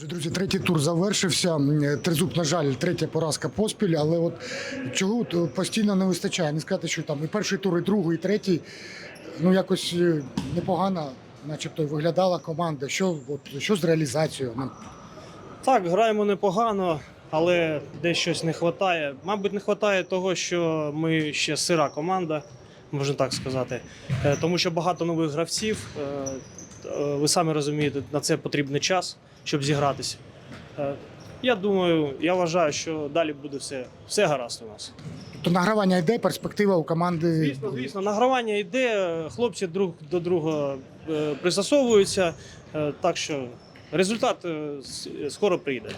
Друзі, третій тур завершився. Тризуб, на жаль, третя поразка поспіль, але от чого е, постійно не вистачає. Не сказати, що там і перший тур, і другий, і третій. Ну якось е, непогано, начебто, виглядала команда. Що, от, що з реалізацією? Ну, Так, граємо непогано, але десь щось не вистачає. Мабуть, не вистачає того, що ми ще сира команда, можна так сказати. Е, Тому що багато нових гравців. Е, Ви самі розумієте, на це потрібний час, щоб зігратися. Е, Я думаю, я вважаю, що далі буде все, все гаразд у нас. То награвання йде, перспектива у команди. Звісно, звісно, награвання йде, хлопці друг до друга е, пристосовуються, так що результат скоро прийде.